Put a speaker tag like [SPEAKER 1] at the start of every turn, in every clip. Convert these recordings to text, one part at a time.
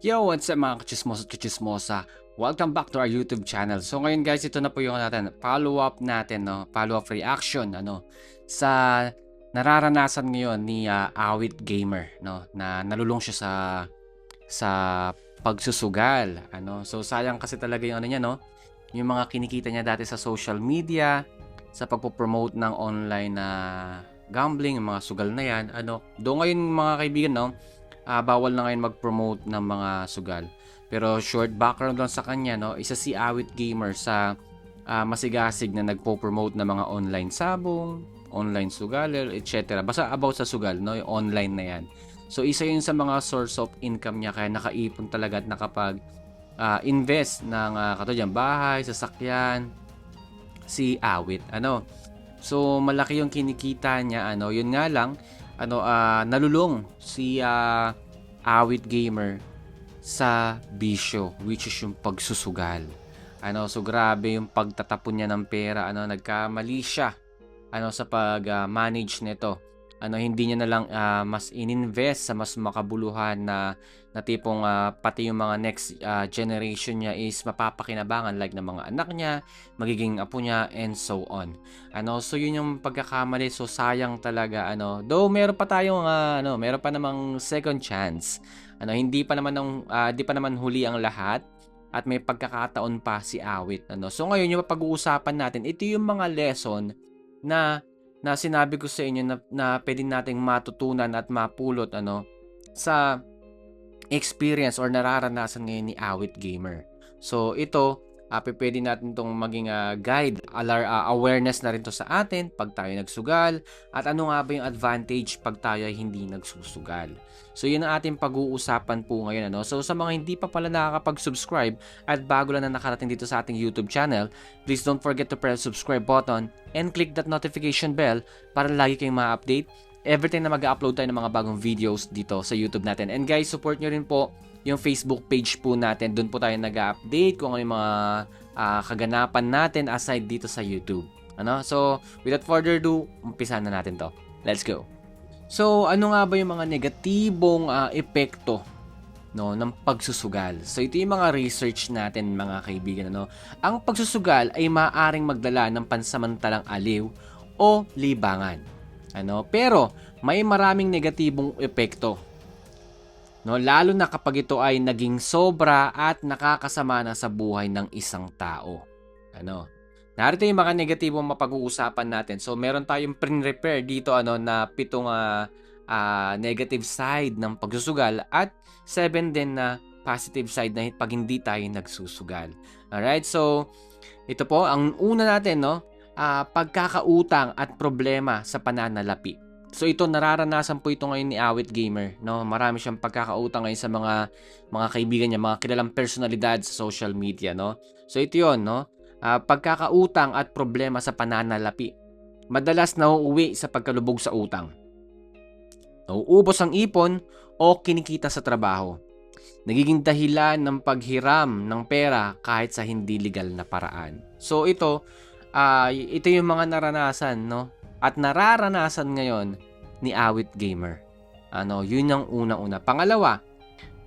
[SPEAKER 1] Yo, what's up mga kachismosa at kachismosa? Welcome back to our YouTube channel. So ngayon guys, ito na po yung natin, follow-up natin, no? follow-up reaction ano, sa nararanasan ngayon ni uh, Awit Gamer, no? na nalulong siya sa sa pagsusugal. Ano? So sayang kasi talaga yung ano niya, no? yung mga kinikita niya dati sa social media, sa pagpo-promote ng online na gambling, yung mga sugal na yan. Ano? Do ngayon mga kaibigan, no? Uh, bawal na ngayon mag-promote ng mga sugal. Pero short background lang sa kanya, no? Isa si Awit Gamer sa uh, masigasig na nagpo-promote ng mga online sabong, online sugal, etc. Basta about sa sugal, no? Yung online na yan. So isa yun sa mga source of income niya kaya nakaipon talaga at nakapag uh, invest ng uh, katulad bahay, sasakyan, si Awit. Ano? So malaki yung kinikita niya ano. Yun nga lang ano uh, nalulong si uh, Awit Gamer sa bisyo which is yung pagsusugal. Ano, so grabe yung pagtatapon niya ng pera, ano, nagkamali siya ano sa pag-manage uh, nito ano hindi niya na lang uh, mas ininvest sa mas makabuluhan na na tipong uh, pati yung mga next uh, generation niya is mapapakinabangan like ng mga anak niya, magiging apo niya and so on. Ano, so yun yung pagkakamali. So sayang talaga ano. Though meron pa tayong uh, ano, meron pa namang second chance. Ano, hindi pa naman ng uh, di pa naman huli ang lahat at may pagkakataon pa si Awit ano. So ngayon yung pag-uusapan natin, ito yung mga lesson na na sinabi ko sa inyo na, na pwede nating matutunan at mapulot ano sa experience or nararanasan ngayon ni Awit Gamer. So ito, uh, pwede natin itong maging uh, guide, alar, uh, awareness na rin to sa atin pag tayo nagsugal at ano nga ba yung advantage pag tayo ay hindi nagsusugal. So yun ang ating pag-uusapan po ngayon. Ano? So sa mga hindi pa pala nakakapag-subscribe at bago lang na nakarating dito sa ating YouTube channel, please don't forget to press subscribe button and click that notification bell para lagi kayong ma-update every na mag-upload tayo ng mga bagong videos dito sa YouTube natin. And guys, support nyo rin po yung Facebook page po natin. Doon po tayo nag-update kung ano yung mga uh, kaganapan natin aside dito sa YouTube. Ano? So, without further ado, umpisa na natin to. Let's go! So, ano nga ba yung mga negatibong uh, epekto no ng pagsusugal. So ito yung mga research natin mga kaibigan ano. Ang pagsusugal ay maaring magdala ng pansamantalang aliw o libangan. Ano? Pero may maraming negatibong epekto. No, lalo na kapag ito ay naging sobra at nakakasama na sa buhay ng isang tao. Ano? Narito yung mga negatibong mapag-uusapan natin. So, meron tayong pre-repair dito ano, na pitong uh, uh, negative side ng pagsusugal at seven din na positive side na pag hindi tayo nagsusugal. Alright, so ito po, ang una natin, no, uh, pagkakautang at problema sa pananalapi. So ito nararanasan po ito ngayon ni Awit Gamer, no? Marami siyang pagkakautang ngayon sa mga mga kaibigan niya, mga kilalang personalidad sa social media, no? So ito 'yon, no? uh, pagkakautang at problema sa pananalapi. Madalas nauuwi sa pagkalubog sa utang. Nauubos ang ipon o kinikita sa trabaho. Nagiging dahilan ng paghiram ng pera kahit sa hindi legal na paraan. So ito, uh, ito yung mga naranasan, no? At nararanasan ngayon ni Awit Gamer. Ano, yun ang una-una. Pangalawa,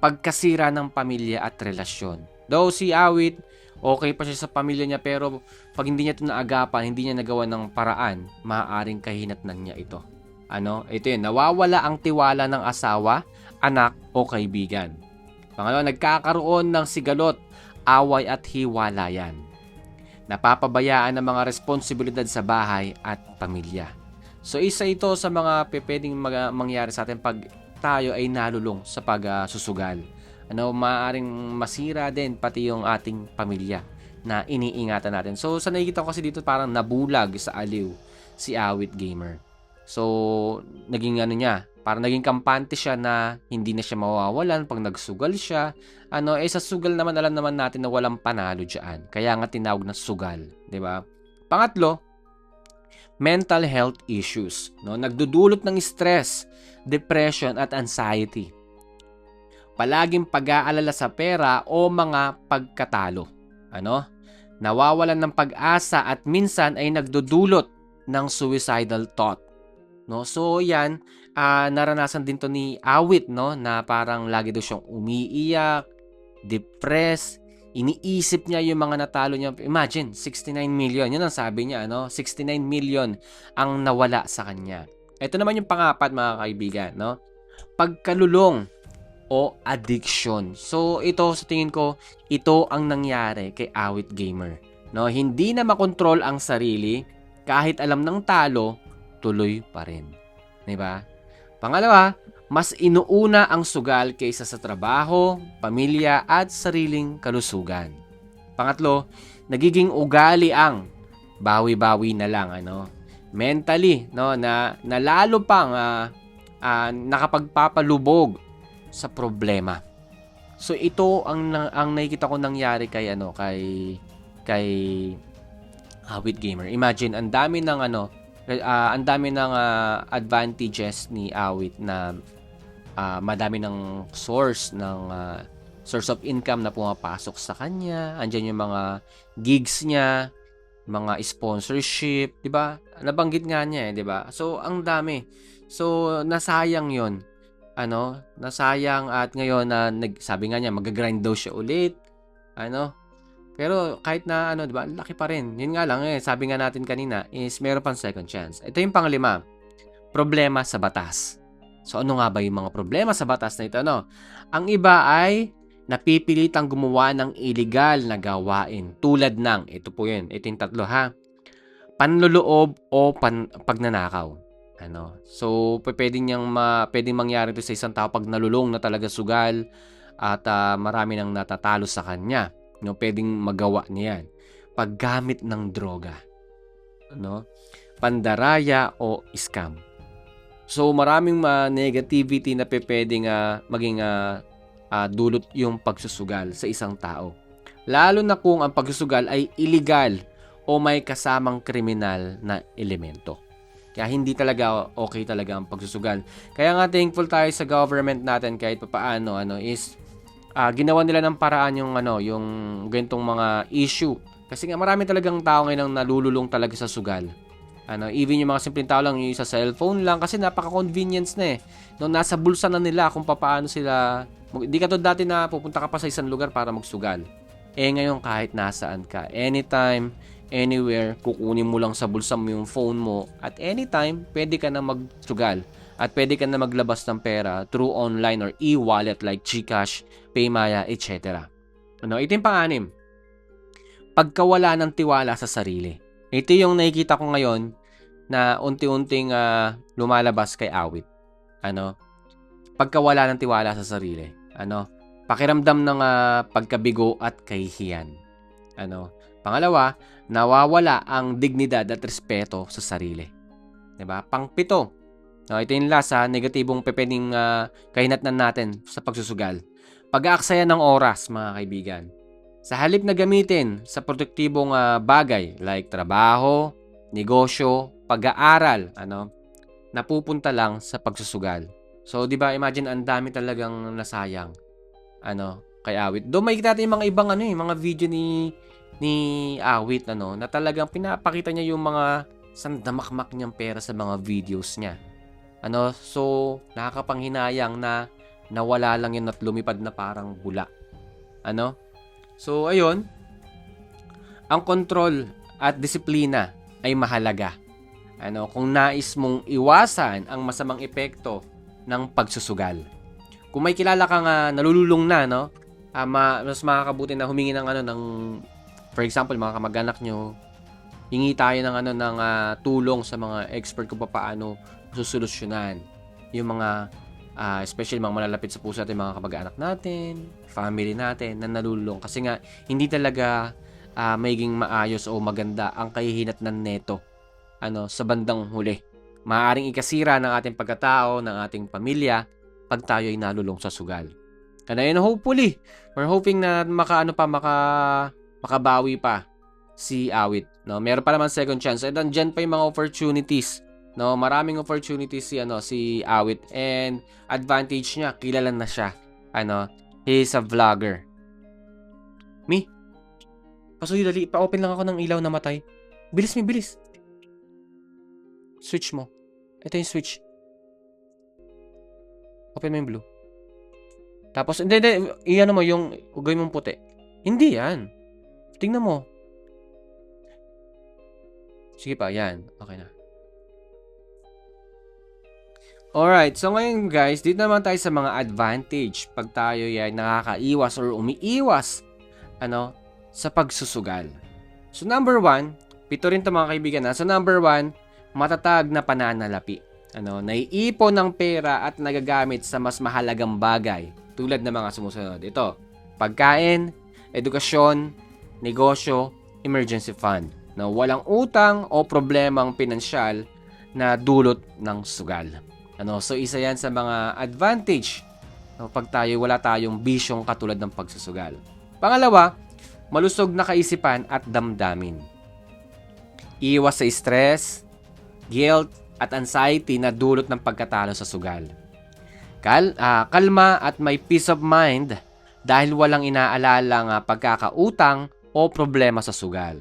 [SPEAKER 1] pagkasira ng pamilya at relasyon. Though si Awit okay pa siya sa pamilya niya pero pag hindi niya ito naagapan, hindi niya nagawa ng paraan, maaaring kahinatnan niya ito. Ano? Ito yun, nawawala ang tiwala ng asawa, anak o kaibigan. Pangalawa, nagkakaroon ng sigalot, away at hiwalayan. Napapabayaan ng mga responsibilidad sa bahay at pamilya. So isa ito sa mga pwedeng mangyari sa atin pag tayo ay nalulong sa pagsusugal. Uh, ano, maaaring masira din pati yung ating pamilya na iniingatan natin. So, sa nakikita ko kasi dito parang nabulag sa aliw si Awit Gamer. So, naging ano niya, parang naging kampante siya na hindi na siya mawawalan pag nagsugal siya. Ano, eh sa sugal naman alam naman natin na walang panalo diyan. Kaya nga tinawag na sugal, 'di ba? Pangatlo, mental health issues, no? Nagdudulot ng stress, depression at anxiety palaging pag-aalala sa pera o mga pagkatalo. Ano? Nawawalan ng pag-asa at minsan ay nagdudulot ng suicidal thought. No? So 'yan, ah, naranasan din 'to ni Awit 'no, na parang lagi daw siyang umiiyak, depressed, iniisip niya yung mga natalo niya. Imagine, 69 million. Yun ang sabi niya, ano? 69 million ang nawala sa kanya. Ito naman yung pangapat, mga kaibigan, no? Pagkalulong o addiction. So, ito sa tingin ko, ito ang nangyari kay Awit Gamer. No, hindi na makontrol ang sarili kahit alam ng talo, tuloy pa rin. 'Di ba? Pangalawa, mas inuuna ang sugal kaysa sa trabaho, pamilya at sariling kalusugan. Pangatlo, nagiging ugali ang bawi-bawi na lang ano. Mentally, no, na nalalo pang ah, ah, nakapagpapalubog sa problema. So ito ang ang nakikita ko nangyari kay ano kay kay Awit Gamer. Imagine ang dami ng ano ah, ang dami ng ah, advantages ni Awit na ah, madami ng source ng ah, source of income na pumapasok sa kanya. Andiyan yung mga gigs niya, mga sponsorship, 'di ba? Nabanggit nga niya eh, 'di ba? So ang dami. So nasayang 'yon. Ano, nasayang at ngayon na nag, sabi nga niya mag-grind daw siya ulit. Ano? Pero kahit na ano, 'di ba? Laki pa rin. Yun nga lang eh, sabi nga natin kanina is meron pang second chance. Ito yung panglima. Problema sa batas. So ano nga ba yung mga problema sa batas na ito? No? Ang iba ay napipilitang gumawa ng illegal na gawain tulad ng, ito po yun, ito yung tatlo ha, panluloob o pan, pagnanakaw. Ano? So, pe- pwede niyang ma, pwedeng mangyari ito sa isang tao pag nalulong na talaga sugal at ah, marami nang natatalo sa kanya. No, pwedeng magawa niya yan. Paggamit ng droga. No? Pandaraya o scam. So maraming ma negativity na pwedeng ah, maging ah, ah, dulot yung pagsusugal sa isang tao. Lalo na kung ang pagsusugal ay illegal o may kasamang kriminal na elemento. Kaya hindi talaga okay talaga ang pagsusugal. Kaya nga thankful tayo sa government natin kahit papaano ano is ah, ginawa nila ng paraan yung ano, yung ganitong mga issue. Kasi nga marami talagang tao ngayon ang nalululong talaga sa sugal. Ano, even yung mga simpleng tao lang yung sa cellphone lang kasi napaka-convenience na eh. No, nasa bulsa na nila kung paano sila hindi ka to dati na pupunta ka pa sa isang lugar para magsugal. Eh ngayon kahit nasaan ka, anytime, anywhere, kukunin mo lang sa bulsa mo yung phone mo at anytime, pwede ka na magsugal. At pwede ka na maglabas ng pera through online or e-wallet like GCash, Paymaya, etc. Ano, ito yung pang-anim. Pagkawala ng tiwala sa sarili. Ito yung nakikita ko ngayon na unti-unting ah, lumalabas kay Awit. Ano? Pagkawala ng tiwala sa sarili. Ano? Pakiramdam ng ah, pagkabigo at kahihiyan. Ano? Pangalawa, nawawala ang dignidad at respeto sa sarili. 'Di ba? Pangpito. No, ito yung last ha, negatibong pepeding uh, kahinatnan natin sa pagsusugal. Pag-aaksaya ng oras, mga kaibigan. Sa halip na gamitin sa produktibong ah, bagay like trabaho, negosyo, pag-aaral, ano, napupunta lang sa pagsusugal. So, 'di ba, imagine ang dami talagang nasayang ano, kay Awit. Do may natin yung mga ibang ano, eh, mga video ni ni Awit ano, na talagang pinapakita niya yung mga sandamakmak niyang pera sa mga videos niya. Ano, so nakakapanghinayang na nawala lang yun at lumipad na parang bula. Ano? So, ayun. Ang control at disiplina ay mahalaga. Ano, kung nais mong iwasan ang masamang epekto ng pagsusugal. Kung may kilala kang uh, nalululong na, no? Uh, ma- mas makakabuti na humingi ng ano ng for example, mga kamag-anak nyo, hingi tayo ng ano ng ah, tulong sa mga expert kung paano susolusyonan yung mga ah, especially mga malalapit sa puso natin mga kamag-anak natin, family natin na nalulung kasi nga hindi talaga ah, magiging maayos o maganda ang kahihinatnan neto ano sa bandang huli. Maaring ikasira ng ating pagkatao, ng ating pamilya pag tayo ay nalulong sa sugal. And ayun, hopefully, we're hoping na makaano pa maka makabawi pa si Awit. No, meron pa naman second chance. And andyan pa yung mga opportunities. No, maraming opportunities si ano si Awit and advantage niya, kilala na siya. Ano, he is a vlogger. Mi. Pasuyo dali, pa-open lang ako ng ilaw na matay. Bilis mi, bilis. Switch mo. Ito yung switch. Open mo yung blue. Tapos, hindi, hindi, iyan mo yung, ugay mong puti. Hindi yan. Tingnan mo. Sige pa, yan. Okay na. Alright, so ngayon guys, dito naman tayo sa mga advantage pag tayo yan nakakaiwas or umiiwas ano, sa pagsusugal. So number one, pito rin to mga kaibigan na. So number one, matatag na pananalapi. Ano, naiipon ng pera at nagagamit sa mas mahalagang bagay tulad ng mga sumusunod. Ito, pagkain, edukasyon, negosyo, emergency fund na walang utang o problemang pinansyal na dulot ng sugal. Ano, so isa 'yan sa mga advantage no, pag tayo wala tayong bisyong katulad ng pagsusugal. Pangalawa, malusog na kaisipan at damdamin. Iwas sa stress, guilt, at anxiety na dulot ng pagkatalo sa sugal. Kal uh, kalma at may peace of mind dahil walang inaalalang uh, pagkakautang o problema sa sugal.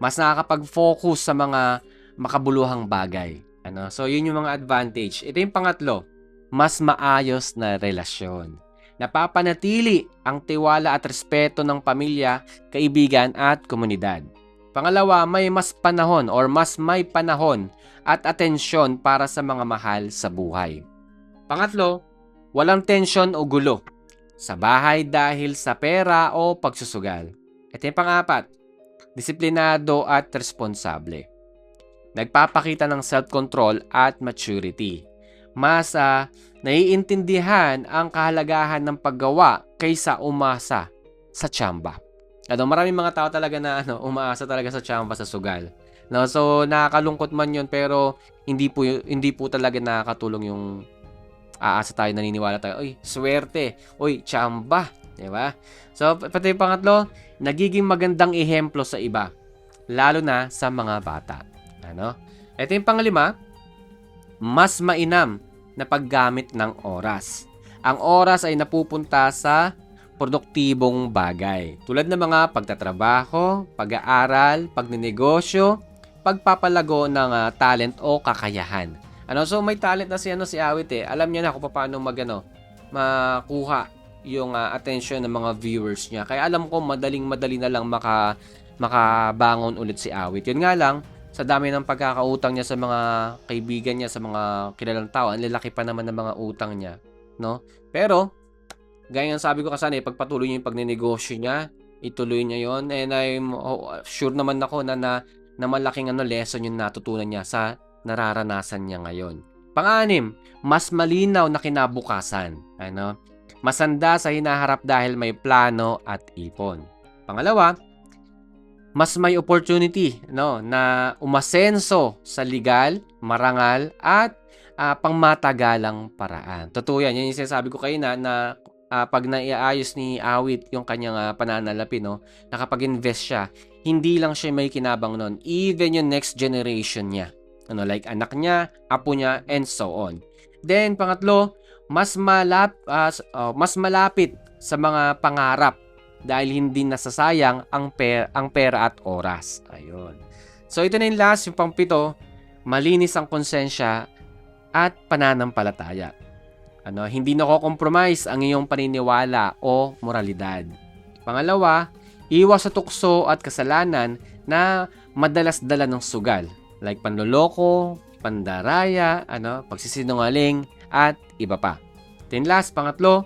[SPEAKER 1] Mas nakakapag-focus sa mga makabuluhang bagay. Ano? So, yun yung mga advantage. Ito yung pangatlo, mas maayos na relasyon. Napapanatili ang tiwala at respeto ng pamilya, kaibigan at komunidad. Pangalawa, may mas panahon or mas may panahon at atensyon para sa mga mahal sa buhay. Pangatlo, walang tensyon o gulo sa bahay dahil sa pera o pagsusugal. Ito yung pangapat, disiplinado at responsable. Nagpapakita ng self-control at maturity. Mas uh, naiintindihan ang kahalagahan ng paggawa kaysa umasa sa tsamba. Ano, maraming mga tao talaga na ano, umaasa talaga sa tsamba sa sugal. No, so nakakalungkot man 'yon pero hindi po hindi po talaga nakakatulong yung aasa tayo naniniwala tayo. Oy, swerte. Oy, tsamba, 'di ba? So pati pangatlo, nagiging magandang ehemplo sa iba, lalo na sa mga bata. Ano? Ito yung panglima, mas mainam na paggamit ng oras. Ang oras ay napupunta sa produktibong bagay. Tulad ng mga pagtatrabaho, pag-aaral, pagninegosyo, pagpapalago ng uh, talent o kakayahan. Ano, so may talent na si ano si Awit eh. Alam niya na kung paano magano makuha yung uh, attention ng mga viewers niya. Kaya alam ko madaling madali na lang maka makabangon ulit si Awit. Yun nga lang, sa dami ng pagkakautang niya sa mga kaibigan niya, sa mga kilalang tao, ang lalaki pa naman ng mga utang niya, no? Pero gaya ng sabi ko kasi eh, pagpatuloy niya yung pagninegosyo niya, ituloy niya yon and I'm oh, sure naman ako na, na na malaking ano lesson yung natutunan niya sa nararanasan niya ngayon. Panganim, mas malinaw na kinabukasan. Ano? Masanda sa hinaharap dahil may plano at ipon. Pangalawa, mas may opportunity no na umasenso sa legal, marangal at uh, pangmatagalang paraan. Totoo yan. Yan yung sinasabi ko kayo na, na uh, pag naiayos ni Awit yung kanyang uh, pananalapi, no, nakapag-invest siya, hindi lang siya may kinabang nun, even yung next generation niya. Ano, like anak niya, apo niya, and so on. Then, pangatlo, mas, malap, uh, uh, mas malapit sa mga pangarap dahil hindi nasasayang ang, per, ang pera at oras. Ayun. So, ito na yung last, yung pangpito, malinis ang konsensya at pananampalataya. Ano, hindi nako-compromise ang iyong paniniwala o moralidad. Pangalawa, Iwas sa tukso at kasalanan na madalas dala ng sugal like panloloko, pandaraya, ano, pagsisinungaling at iba pa. Then last, pangatlo,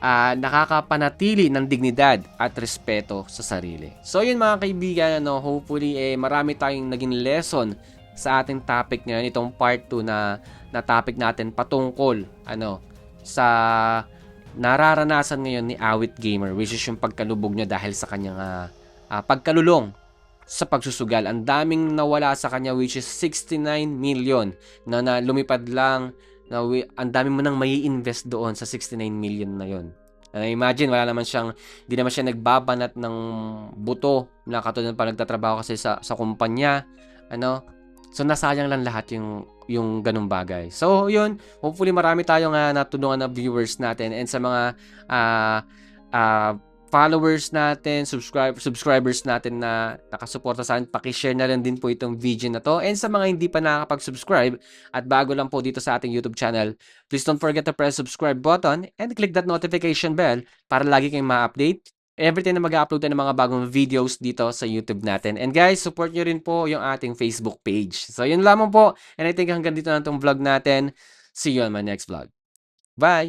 [SPEAKER 1] uh, nakakapanatili ng dignidad at respeto sa sarili. So yun mga kaibigan, ano, hopefully eh, marami tayong naging lesson sa ating topic ngayon, itong part 2 na, na topic natin patungkol ano, sa nararanasan ngayon ni Awit Gamer which is yung pagkalubog niya dahil sa kanyang uh, uh, pagkalulong sa pagsusugal. Ang daming nawala sa kanya which is 69 million na, na lumipad lang na ang dami mo nang may invest doon sa 69 million na yon. Uh, imagine, wala naman siyang, hindi naman siya nagbabanat ng buto na katulad pa nagtatrabaho kasi sa, sa kumpanya. Ano? So, nasayang lang lahat yung yung ganung bagay. So, yun. Hopefully, marami tayong uh, natulungan na viewers natin and sa mga uh, uh, followers natin, subscribe, subscribers natin na nakasuporta sa akin, pakishare na lang din po itong video na to. And sa mga hindi pa nakakapag-subscribe at bago lang po dito sa ating YouTube channel, please don't forget to press subscribe button and click that notification bell para lagi kayong ma-update every time na mag-upload ng mga bagong videos dito sa YouTube natin. And guys, support nyo rin po yung ating Facebook page. So yun lamang po. And I think hanggang dito na itong vlog natin. See you on my next vlog. Bye!